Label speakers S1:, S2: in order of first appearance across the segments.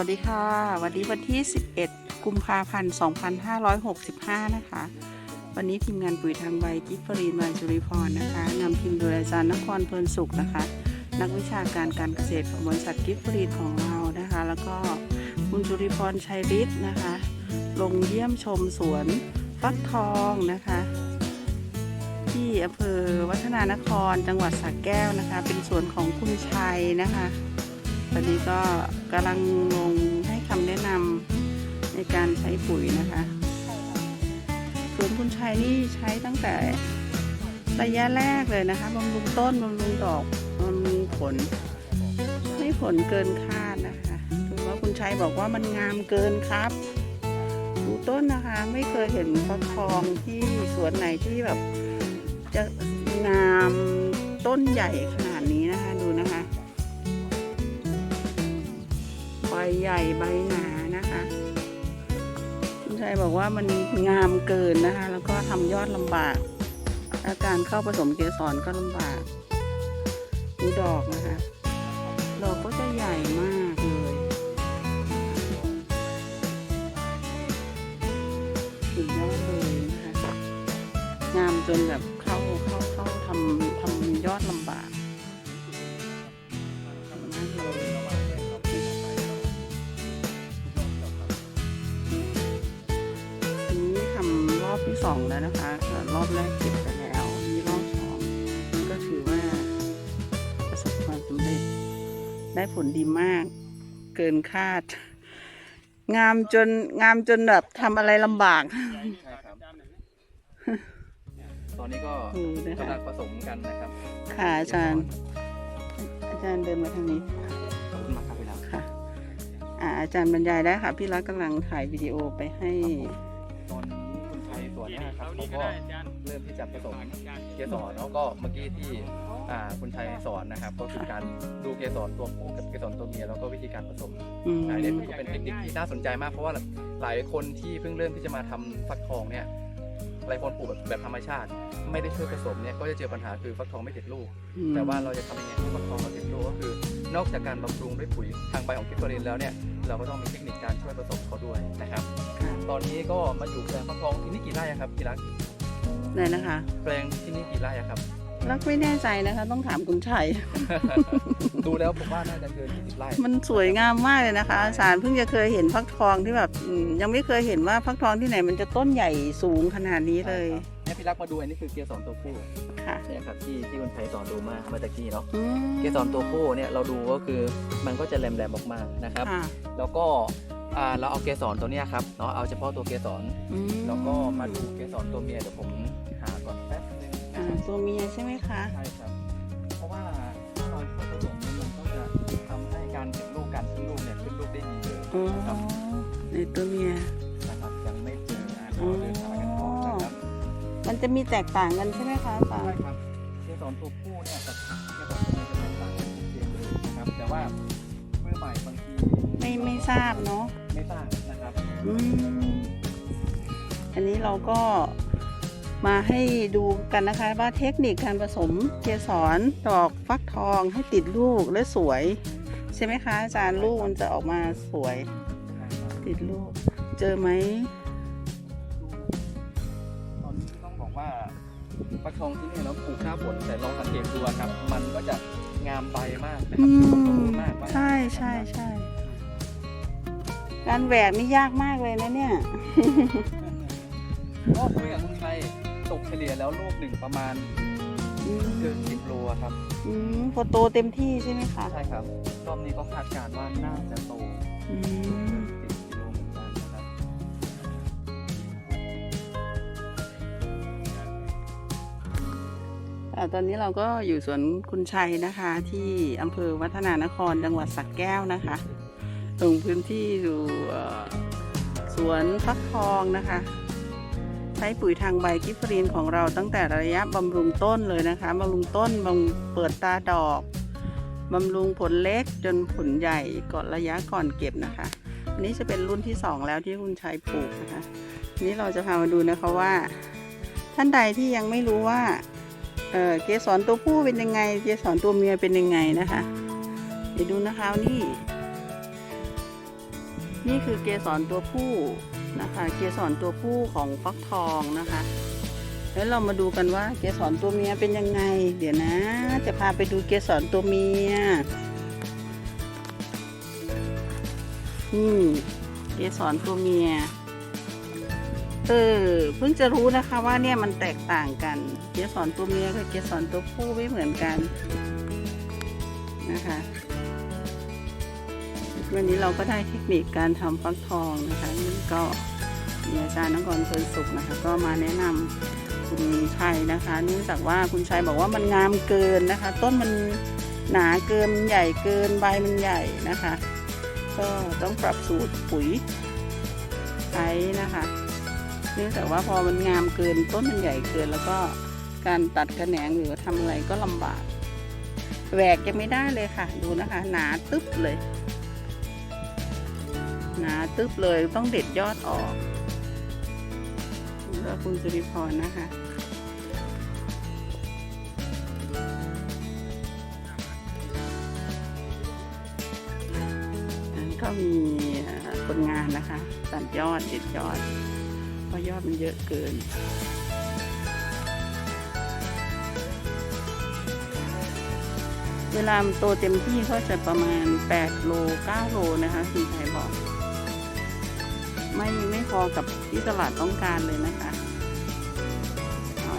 S1: วัสดีค่ะ วันนี้วันที่ 11 กุมภาพันธ์ 2565 นะคะ วันนี้ทีมงานปุ๋ยทางใบกิฟฟรีนวันจุริพรนะคะนำทีมโดยอาจารย์นครเพลินสุขนะคะ นักวิชาการการเกษตรของบริษัทกิฟฟรีนของเรานะคะ แล้วก็คุณจุริพรชัยฤทธิ์นะคะ ลงเยี่ยมชมสวนฟักทองนะคะ ที่อำเภอวัฒนานครจังหวัดสระแก้วนะคะ เป็นสวนของคุณชัยนะคะ ตอนนี้ก็กำลังลงให้คำแนะนำในการใช้ปุ๋ยนะคะสวนคุณชัยนี่ใช้ตั้งแต่ระยะแรกเลยนะคะบำรุงต้นบำรุงดอกบำรุงผลให้ผลเกินคาดนะคะถือว่าคุณชัยบอกว่ามันงามเกินครับ ดูต้นนะคะไม่เคยเห็นฟักทองที่สวนไหนที่แบบจะงามต้นใหญ่ขนาดนี้นะคะ ใบใหญ่ใบหนานะคะคุณชัยบอกว่ามันงามเกินนะคะ แล้วก็ทำยอดลำบากและการเข้าผสมเกสรก็ลำบากดูดอกนะคะ ดอกก็จะใหญ่มากเลยสุดยอดเลยนะคะ งามจนแบบ สองแล้วนะคะก็รอบแรกเก็บไปแล้วนี่รอบสองก็ถือว่าประสบความสำเร็จ ได้ผลดีมาก เกินคาด งามจนงามจนแบบทำอะไรลำบาก
S2: ใช่ครับตอนนี้ก็
S1: ดูนะคะ
S2: กำลังผสมกันนะครับ
S1: ค่ะอาจารย์ อาจารย์เดินมาทางนี้
S2: ขอบคุณมากครับพี่รัก
S1: ค่ะ อ่าอาจารย์บรรยายได้ค่ะ พี่รักกำลังถ่ายวิดีโอไปให้
S2: ตอนนี้ คุณชัยส่วนหน้าครับเขาก็เริ่มที่จะผสมเกสรแล้วก็เมื่อกี้ที่อ่าคุณชัยสอนนะครับ ก็คือการดูเกสรตัวผู้กับเกสรตัวเมียแล้วก็วิธีการผสม
S1: อืม
S2: อันนี้ก็เป็นเทคนิคที่น่าสนใจมากเพราะว่าหลายคนที่เพิ่งเริ่มที่จะมาทำฟักทองเนี่ยหลายคนปลูกแบบแบบธรรมชาติ ไม่ได้ช่วยผสมเนี่ยก็จะเจอปัญหาคือฟักทองไม่ติดลูก
S1: อืม
S2: แต่ว่าเราจะทำยังไงให้ฟักทองเราติดลูกก็คือ นอกจากการบำรุงด้วยปุ๋ยทางใบของคิโตรินแล้วเนี่ย เราก็ต้องมีเทคนิคการช่วยผสมเขาด้วยนะครับ
S1: ค่ะ
S2: ตอนนี้ก็มาอยู่แปลงฟักทองที่นี่กี่ไร่อะครับพี่รัก
S1: ไหนนะคะ
S2: แปลงที่นี่กี่ไร่อะครับ
S1: รักไม่แน่ใจนะคะ ต้องถามคุณชัย
S2: ดูแล้วผมว่าน่าจะเกิน20ไร่
S1: มันสวยงามมากเลยนะคะอาจารย์เพิ่งจะเคยเห็นฟักทองที่แบบอืมยังไม่เคยเห็นว่าฟักทองที่ไหนมันจะต้นใหญ่สูงขนาดนี้เลย
S2: เนี่ยพี่รักมาดูอันนี้คือเกสรตัวผู้
S1: ค่ะ
S2: เนี่ยครับที่ที่คุณไทยสอนดูมาเมื่อตะกี้เนาะ
S1: อืม
S2: เกสรตัวผู้เนี่ยเราดูก็คือมันก็จะแหลมๆออกมานะครับ
S1: ค่ะ
S2: แล้วก็อ่าเราเอาเกสรตัวเนี้ยครับเนาะเอาเฉพาะตัวเกสร
S1: อืม
S2: แล้วก็มาดูเกสรตัวเมียเดี๋ยวผมหาก่อนแป๊บนึงนะ
S1: อ่า
S2: ครับ
S1: ตัวเมียใช่ไหมคะ
S2: ใช่ครับ เพราะว่าถ้าเราช่วยผสมเนี่ยมันก็จะทำให้การเก็บลูกการขึ้นลูกเนี่ยขึ้นลูกได้ดีเลย
S1: อ๋อ
S2: ครับ
S1: ในตัวเมีย มันจะมีแตกต่างกันใช่ไหมคะอาจาร
S2: ใช่
S1: ย์
S2: ครับเกสรตัวผู้เนี่ยกับเกสรตัวเมียจะแตกต่างกันชัดเจนเลยนะครับ แต่ว่าเมื่อใหม่บางที
S1: ไม่ไม่ทราบเนาะ
S2: ไม่ทราบนะครับ
S1: อืมอันนี้เราก็มาให้ดูกันนะคะว่าเทคนิคการผสมเกสรดอกฟักทองให้ติดลูกและสวย ใช่ไหมคะอาจารย์ลูกมันจะออกมาสวย ติดลูก เจอไหม
S2: ฟักทองที่นี่เราปลูกหน้าฝนแต่ลองสังเกตดูอะครับ มันก็จะงามใบมากนะครั
S1: อื
S2: บสม
S1: ม
S2: บูรณ์มาก
S1: ใช่ใช่ใช่การแหวกนี่ยากมากเลยนะเนี่ย
S2: ก็คุยกับคุณชัยตกเฉลี่ยแล้วลูกหนึ่งประมาณ
S1: อืม
S2: เกินสิบโลอะครับ
S1: อืมพอโตเต็มที่ใช่ไหมคะ
S2: ใช่ครับรอบนี้ก็คาดการณ์ว่าน่าจะโต
S1: อื
S2: เกิ
S1: ม ตอนนี้เราก็อยู่สวนคุณชัยนะคะ ที่อำเภอวัฒนานครจังหวัดสระแก้วนะคะลงพื้นที่อยู่สวนฟักทองนะคะ ใช้ปุ๋ยทางใบกิฟฟรีนของเราตั้งแต่ระยะบำรุงต้นเลยนะคะบำรุงต้นบำเปิดตาดอกบำรุงผลเล็กจนผลใหญ่ก่อนระยะก่อนเก็บนะคะอันนี้จะเป็นรุ่นที่สองแล้วที่คุณชัยปลูกนะคะทีนี้เราจะพามาดูนะคะว่า ท่านใดที่ยังไม่รู้ว่า เออเกสรตัวผู้เป็นยังไง เกสรตัวเมียเป็นยังไงนะคะ เดี๋ยวดูนะคะนี่ นี่คือเกสรตัวผู้นะคะ เกสรตัวผู้ของฟักทองนะคะ แล้วเรามาดูกันว่าเกสรตัวเมียเป็นยังไง เดี๋ยวนะ จะพาไปดูเกสรตัวเมียนี่เกสรตัวเมีย เออ เพิ่งจะรู้นะคะว่าเนี่ยมันแตกต่างกัน เกสรตัวเมียกับเกสรตัวผู้ไม่เหมือนกันนะคะ วันนี้เราก็ได้เทคนิคการทำฟักทองนะคะนี่ก็มีอาจารย์นครเพลินสุขนะคะ ก็มาแนะนำคุณชัยนะคะเนื่องจากว่าคุณชัยบอกว่ามันงามเกินนะคะ ต้นมันหนาเกินใหญ่เกินใบมันใหญ่นะคะ ก็ต้องปรับสูตรปุ๋ยใช้นะคะ เนื่องจากว่าพอมันงามเกินต้นมันใหญ่เกินแล้วก็ การตัดกระแหนงหรือทำอะไรก็ลำบากแหวกยังไม่ได้เลยค่ะ ดูนะคะ หนาตึ๊บเลย หนาตึ๊บเลยต้องเด็ดยอดออกแล้วคุณสุริพรนะคะอันก็มีคนงานนะคะ ตัดยอดเด็ดยอด เพราะยอดมันเยอะเกิน เวลามันโตเต็มที่ก็จะประมาณ 8 โล 9 โลนะคะคุณชายบอก ไม่ไม่พอกับที่ตลาดต้องการเลยนะคะ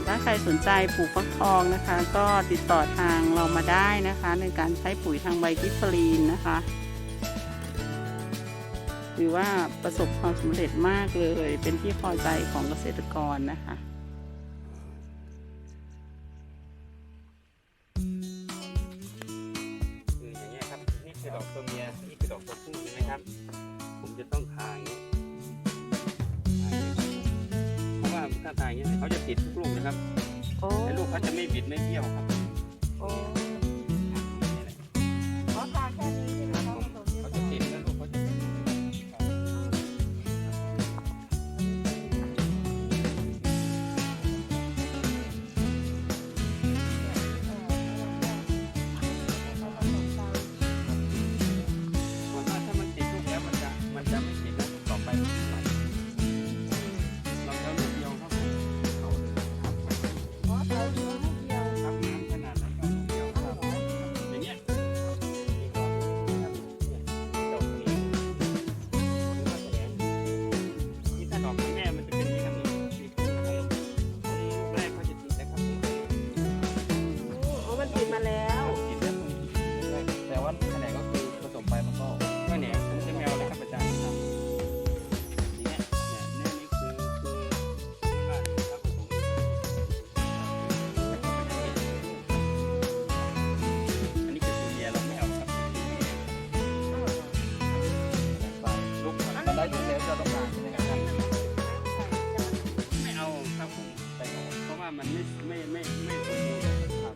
S1: ถ้าใครสนใจปลูกฟักทองนะคะ ก็ติดต่อทางเรามาได้นะคะ ในการใช้ปุ๋ยทางใบกิฟฟรีนนะคะหรือว่าประสบความสำเร็จมากเลย เป็นที่พอใจของเกษตรกรนะคะ
S3: ครับนี่คือดอกตัวเมียนี่คือดอกตัวผู้ใช่ไหมครับ ผมจะต้องทาอย่างเงี้ยทาอย่างเงี้ยเพราะว่าถ้าทาอย่างเงี้ยเขาจะติดทุกลูกนะครับ
S1: โอ้
S3: แต่ลูกเขาจะไม่บิดไม่เบี้ยวครับ
S1: โอ้
S3: ไม่ไม่ไม่สมบูรณ์ครับ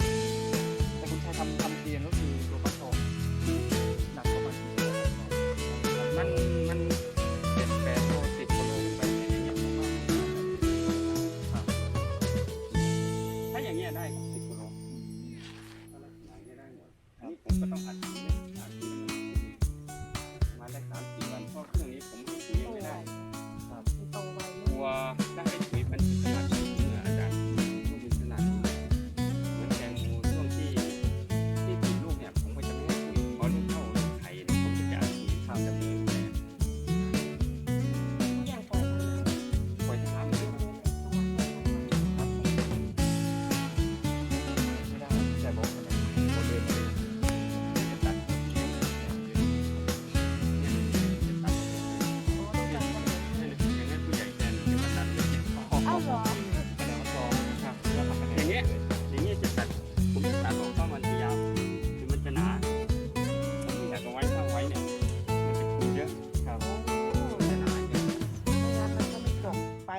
S2: แต่คุณชายทำทำเตียงก็คือตัวประสอบหนักประมาณกี่กิโลครัมัน
S3: มัน
S2: เจ็ดแปดโลสิ
S3: บโลขึ้นไปอย่างเงี้ยผมว่
S2: ครับ
S3: ถ้าอย่างเงี้ยได้สิบโลอะไรยได้หมดอันนี้ผมก็ต้องอัด